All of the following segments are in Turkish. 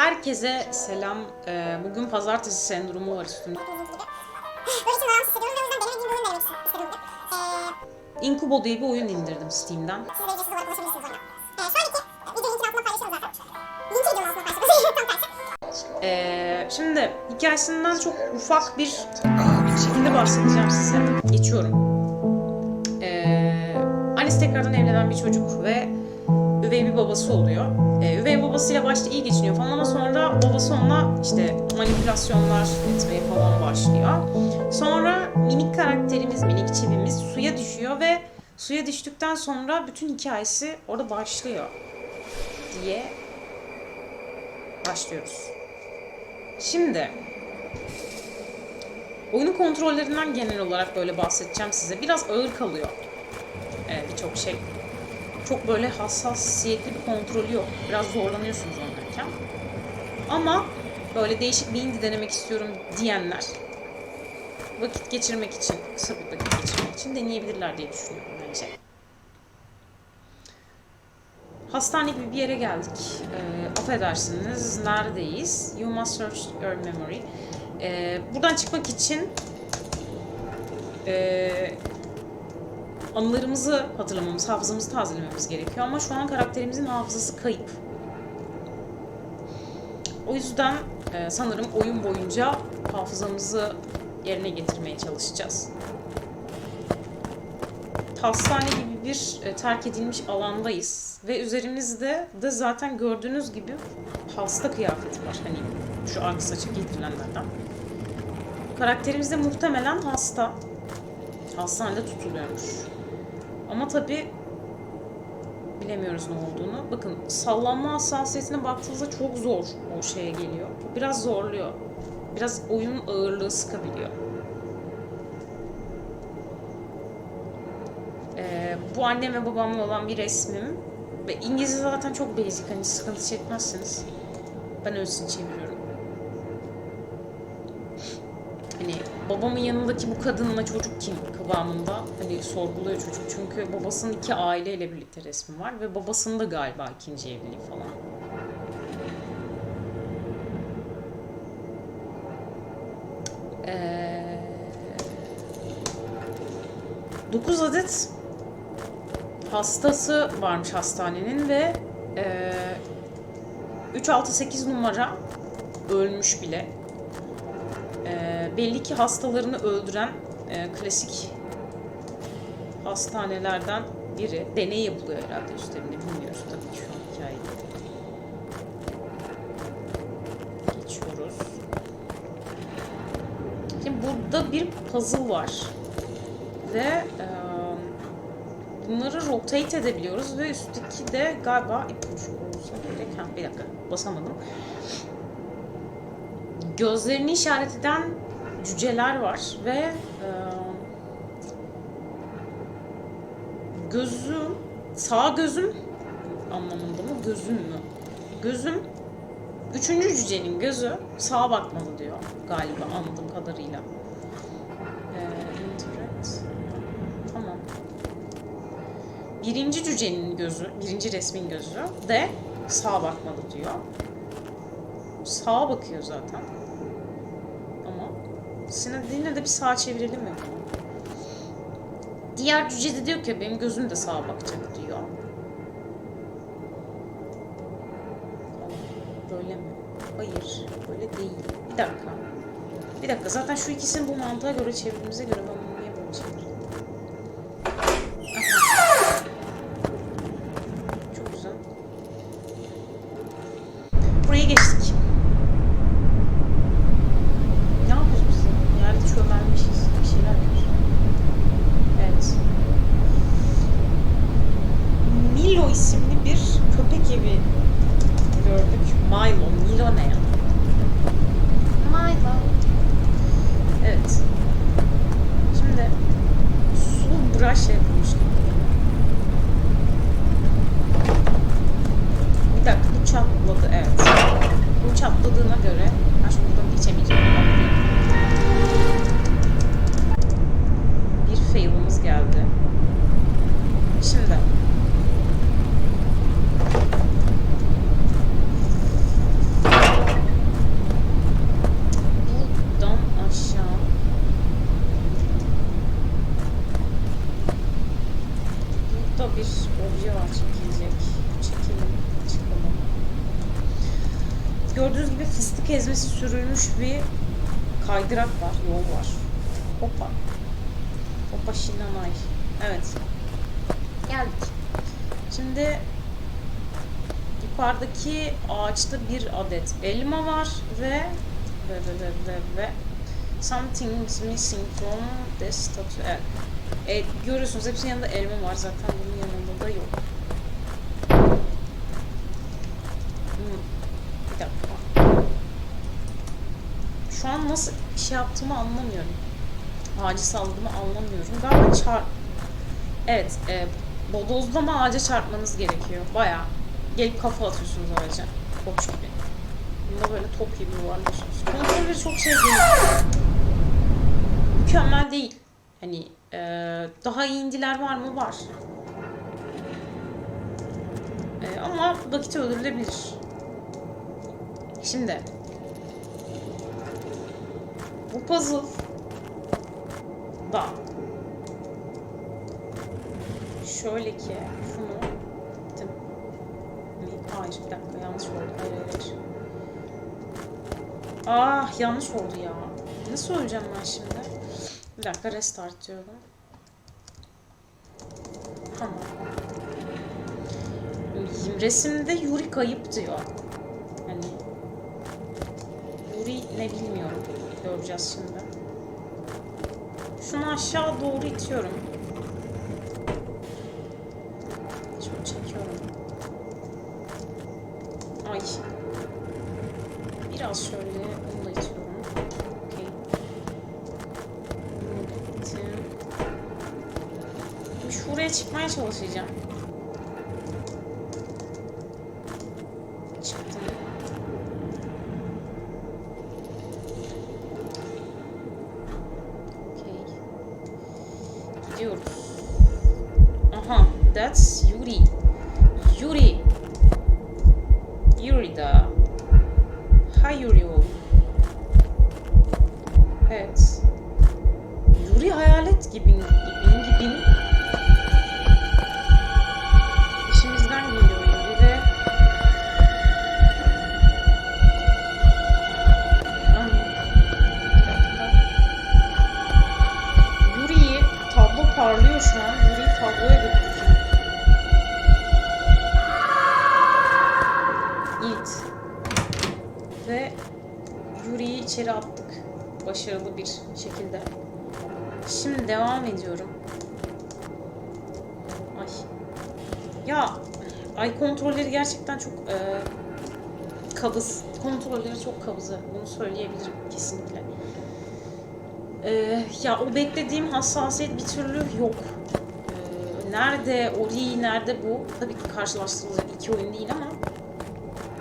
Herkese selam. Ee, bugün pazartesi sendromu var üstümde. Ee, Inkubo diye bir oyun indirdim Steam'den. Ee. Ee, şimdi hikayesinden çok ufak bir şekilde bahsedeceğim size. Geçiyorum. Ee, annesi tekrardan evlenen bir çocuk ve üvey bir babası oluyor. Ee, üvey babasıyla başta iyi geçiniyor falan ama sonra babası ona işte manipülasyonlar etmeye falan başlıyor. Sonra minik karakterimiz, minik çivimiz suya düşüyor ve suya düştükten sonra bütün hikayesi orada başlıyor diye başlıyoruz. Şimdi oyunun kontrollerinden genel olarak böyle bahsedeceğim size. Biraz ağır kalıyor ee, birçok şey. Çok böyle hassasiyetli bir kontrolü yok. Biraz zorlanıyorsunuz oynarken. Ama böyle değişik bir indie denemek istiyorum diyenler vakit geçirmek için, kısa bir vakit geçirmek için deneyebilirler diye düşünüyorum bence. Hastane gibi bir yere geldik. Ee, affedersiniz, neredeyiz? You must search your memory. Ee, buradan çıkmak için ee, anılarımızı hatırlamamız, hafızamızı tazelememiz gerekiyor ama şu an karakterimizin hafızası kayıp. O yüzden e, sanırım oyun boyunca hafızamızı yerine getirmeye çalışacağız. Hastane gibi bir e, terk edilmiş alandayız ve üzerimizde de zaten gördüğünüz gibi hasta kıyafeti var. Hani şu arka saçı giydirilenlerden. Karakterimiz de muhtemelen hasta. Hastanede tutuluyormuş. Ama tabi bilemiyoruz ne olduğunu. Bakın sallanma hassasiyetine baktığınızda çok zor o şeye geliyor. Biraz zorluyor. Biraz oyunun ağırlığı sıkabiliyor. Ee, bu annem ve babamla olan bir resmim. Ve İngilizce zaten çok basic. Hani sıkıntı çekmezsiniz. Ben öylesini çeviriyorum. Hani babamın yanındaki bu kadınla çocuk kim kıvamında hani sorguluyor çocuk. Çünkü babasının iki aileyle birlikte resmi var ve babasının da galiba ikinci evliliği falan. Ee, 9 adet hastası varmış hastanenin ve e, 3-6-8 numara ölmüş bile. E, belli ki hastalarını öldüren e, klasik hastanelerden biri. Deney yapılıyor herhalde üstlerinde bilmiyoruz tabii şu an hikayeyi. Geçiyoruz. Şimdi burada bir puzzle var. Ve e, bunları rotate edebiliyoruz ve üstteki de galiba ipucu olsa gerek. Ha, bir dakika basamadım. Gözlerini işaret eden cüceler var ve e, gözüm sağ gözüm anlamında mı gözüm mü? Gözüm üçüncü cücenin gözü sağa bakmalı diyor galiba anladığım kadarıyla. Ee. Tamam. Birinci cücenin gözü, birinci resmin gözü de sağa bakmalı diyor. Sağa bakıyor zaten. Ama yine de bir sağa çevirelim mi? Diğer cüce de diyor ki benim gözüm de sağa bakacak diyor. Böyle mi? Hayır, böyle değil. Bir dakika. Bir dakika, zaten şu ikisini bu mantığa göre çevirdiğimize göre ses geldi. Şimdi bir obje var çekilecek. Çekelim, çıkalım. Gördüğünüz gibi fıstık ezmesi sürülmüş bir kaydırak var, yol var. Hoppa. Shinanay. Evet. Geldik. Şimdi yukarıdaki ağaçta bir adet elma var ve ve ve ve ve, ve something is missing from this statue. Evet. Evet, görüyorsunuz hepsinin yanında elma var zaten bunun yanında da yok. Hmm, Bir dakika. Şu an nasıl şey yaptığımı anlamıyorum. Ağacı salladığımı anlamıyorum. Galiba çarp... Evet, e, bodozlama ağaca çarpmanız gerekiyor. Bayağı. Gelip kafa atıyorsunuz ağaca. Koç gibi. Bunda böyle top gibi yuvarlıyorsunuz. Kontrolleri çok şey. Mükemmel değil. Hani e, daha iyi indiler var mı? Var. E, ama vakit öldürülebilir. Şimdi bu puzzle da şöyle ki şunu gittim. Hayır bir dakika yanlış oldu. Hayır. hayır. Ah yanlış oldu ya. Nasıl öleceğim ben şimdi? Bir dakika restart diyorum. Tamam. Resimde Yuri kayıp diyor. Hani Yuri ne bilmiyorum. Göreceğiz şimdi. Şunu aşağı doğru itiyorum. Gidiyoruz. Aha, that's Yuri. Yuri. Yuri da. Hi Yuri o. Evet. Yuri hayalet gibi gibi içeri attık. Başarılı bir şekilde. Şimdi devam ediyorum. Ay. Ya ay kontrolleri gerçekten çok e, kabız. Kontrolleri çok kabızı. Bunu söyleyebilirim kesinlikle. E, ya o beklediğim hassasiyet bir türlü yok. E, nerede Ori, nerede bu? Tabii ki karşılaştırılacak iki oyun değil ama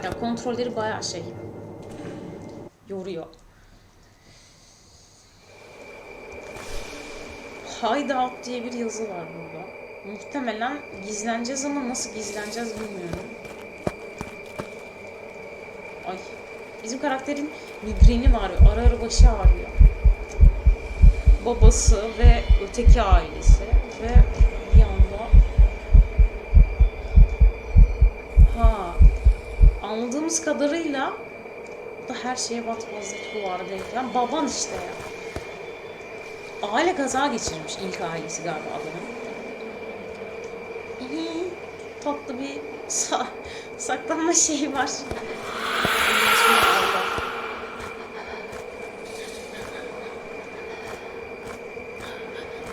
ya kontrolleri bayağı şey yoruyor. Hideout diye bir yazı var burada. Muhtemelen gizleneceğiz ama nasıl gizleneceğiz bilmiyorum. Ay. Bizim karakterin migreni var. Ara ara başı ağrıyor. Babası ve öteki ailesi ve bir anda ha anladığımız kadarıyla da her şeye batmazlık duvarı değil. Yani baban işte ya. Aile kaza geçirmiş ilk ailesi galiba adamın. İyi, tatlı bir sa- saklanma şeyi var.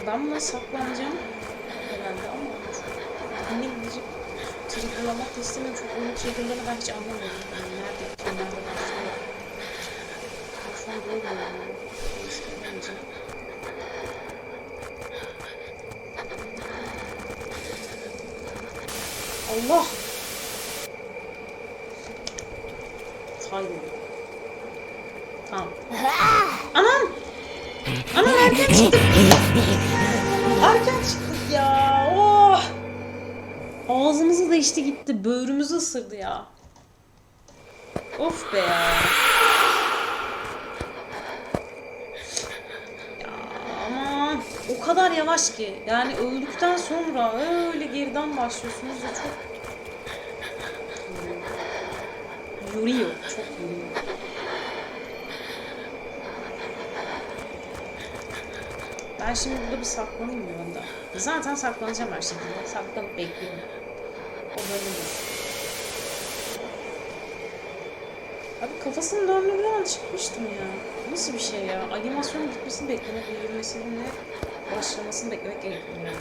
Ben buna saklanacağım herhalde ama ne gidecek triggerlamak da istemiyorum çünkü onun triggerlarını ben hiç anlamıyorum. Yani nerede nerede başlıyor. Şu an böyle oluyor. Neyse, bence. Allah! Hayır. Tamam. Anam! Anam erken çıktık. erken çıktık ya. Oh! Ağzımızı da içti gitti. Böğrümüzü ısırdı ya. Of be ya. O kadar yavaş ki. Yani öldükten sonra öyle geriden başlıyorsunuz da çok yoruyor. Çok yoruyor. Ben şimdi burada bir saklanayım bunda? Zaten saklanacağım her şekilde. Saklanıp bekliyorum. O böyledir. Abi kafasını döndüğü an çıkmıştım ya. Nasıl bir şey ya? Animasyonun bitmesini beklemek, yürümesini başlamasını beklemek gerekiyor yani.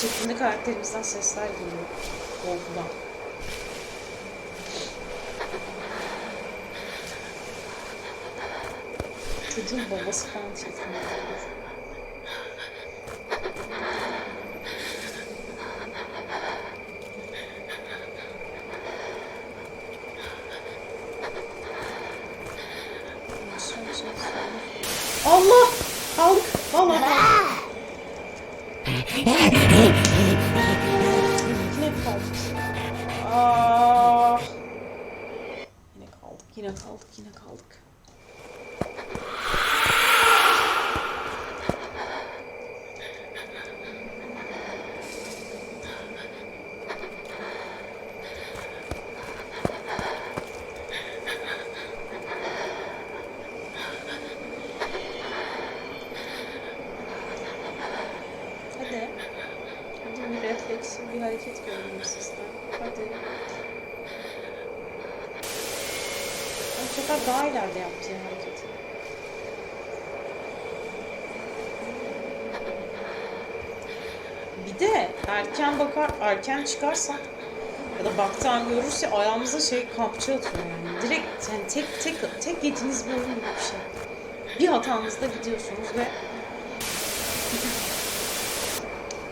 Şeklinde karakterimizden sesler geliyor. Korkudan. Çocuğun babası falan şeklinde. Allah! Kaldık. Vallahi kaldık. Yine kaldık. Ah. Yine kaldık, yine kaldık, yine kaldık. Hadi. Hadi bir refleks, bir hareket görelim sizden. Hadi. Bu sefer daha ileride yaptı ya hareketi. Bir de erken bakar, erken çıkarsan ya da baktan görürse ayağımıza şey kampçı atıyor yani. Direkt yani tek tek tek yetiniz bir oyun gibi bir şey. Bir hatanızda gidiyorsunuz ve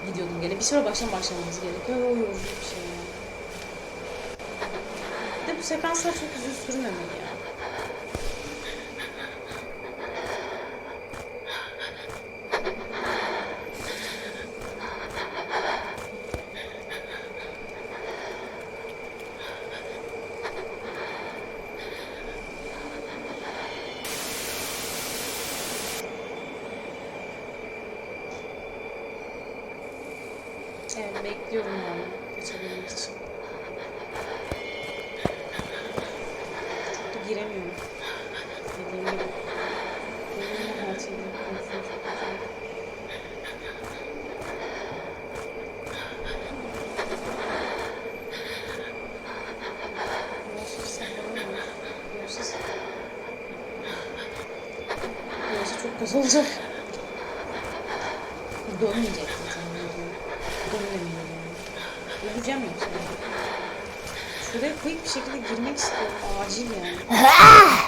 gidiyordum gene. Bir süre baştan başlamanız gerekiyor. O yorucu bir şey yani. Bir de bu sekanslar çok uzun sürmemeli ya. Evet bekliyorum yani geçebilmek için. Çok da giremiyorum. Dediğim gibi. Benim her şeyden. Yolsuz çok kötü olacak. Dönmeyecek zaten. Dönmemiyor yani. Öleceğim yoksa. Şuraya quick bir şekilde girmek istiyorum. Acil yani.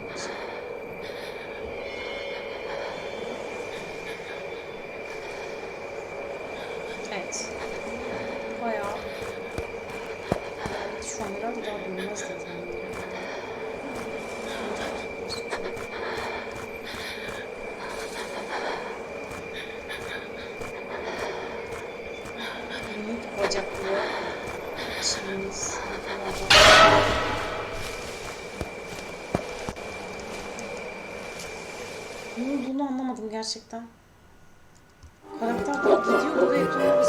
gerçekten. Karakter de gidiyordu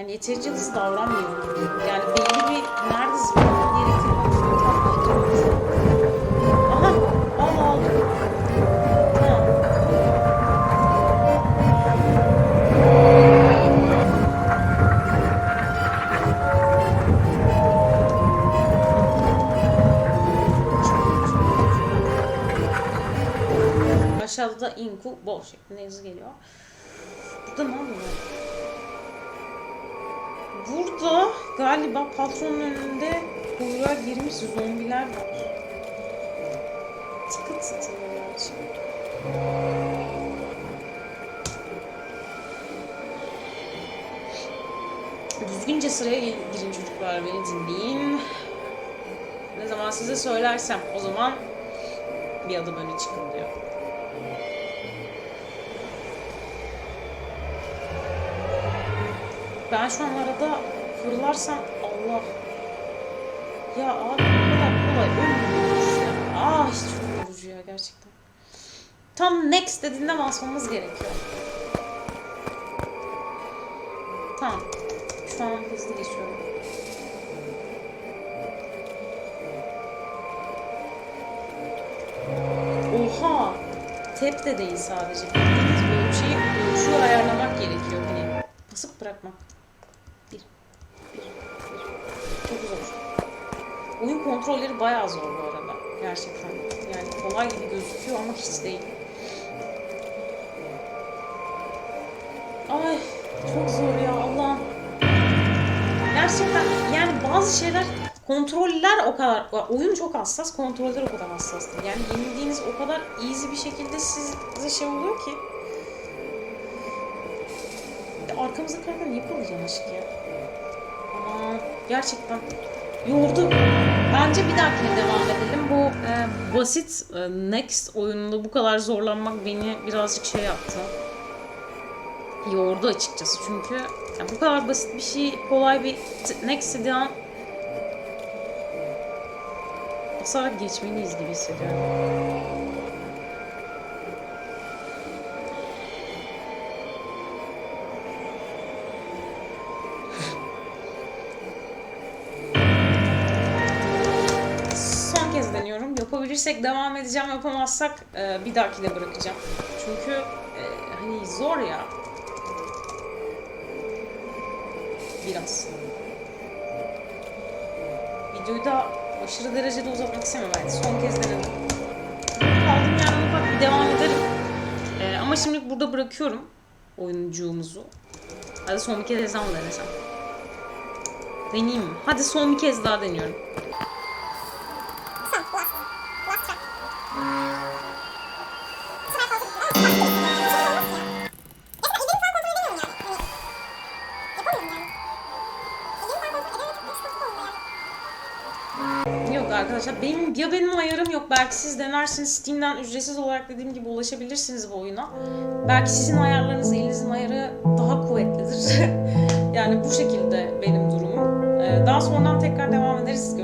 Yani yeterince hızlı davranmıyorum gibi. Yani belli bir nerede zıplamam gerektiğini. Aha! Aa aldım. Tamam. Aşağıda da inku bol şeklinde yazı geliyor. Burada ne oluyor? Burada galiba patronun önünde kuyruğa girmiş zombiler var. Tıkıt satılıyor gerçi. Düzgünce sıraya girin çocuklar beni dinleyin. Ne zaman size söylersem o zaman bir adım öne çıkın diyor. Ben şu an arada fırlarsam Allah. Ya abi bu kadar kolay ölmüyoruz ya. Ah çok yorucu ya gerçekten. Tam next dediğinde basmamız gerekiyor. Tamam. Şu an hızlı geçiyorum. Oha! Tep de değil sadece. Bildiğiniz böyle bir şeyi ölçüyü ayarlamak gerekiyor. Hani basıp bırakmak. Oyun kontrolleri bayağı zor bu arada. Gerçekten. Yani kolay gibi gözüküyor ama hiç değil. Ay çok zor ya Allah'ım. Gerçekten yani bazı şeyler kontroller o kadar oyun çok hassas kontroller o kadar hassas. Yani yenildiğiniz o kadar easy bir şekilde size şey oluyor ki. Arkamızda kalkan niye kalacağım aşk ya? Aman gerçekten yordu. Bence bir dahakine devam edelim. Bu e, basit e, Next oyununda bu kadar zorlanmak beni birazcık şey yaptı. Yordu açıkçası çünkü ya bu kadar basit bir şey kolay bir Next dediği an basarak geçmeliyiz gibi hissediyorum. Yapabilirsek devam edeceğim. Yapamazsak e, bir dahakine bırakacağım. Çünkü e, hani zor ya. Biraz. Videoyu da aşırı derecede uzatmak istemiyorum. Evet, son kez denedim. Kaldığım yerden ufak bir devam ederim. E, ama şimdi burada bırakıyorum oyuncuğumuzu. Hadi son bir kez daha mı denesem? Deneyeyim mi? Hadi son bir kez daha deniyorum. Belki siz denersiniz. Steam'den ücretsiz olarak dediğim gibi ulaşabilirsiniz bu oyuna. Belki sizin ayarlarınız, elinizin ayarı daha kuvvetlidir. yani bu şekilde benim durumum. Ee, daha sonradan tekrar devam ederiz.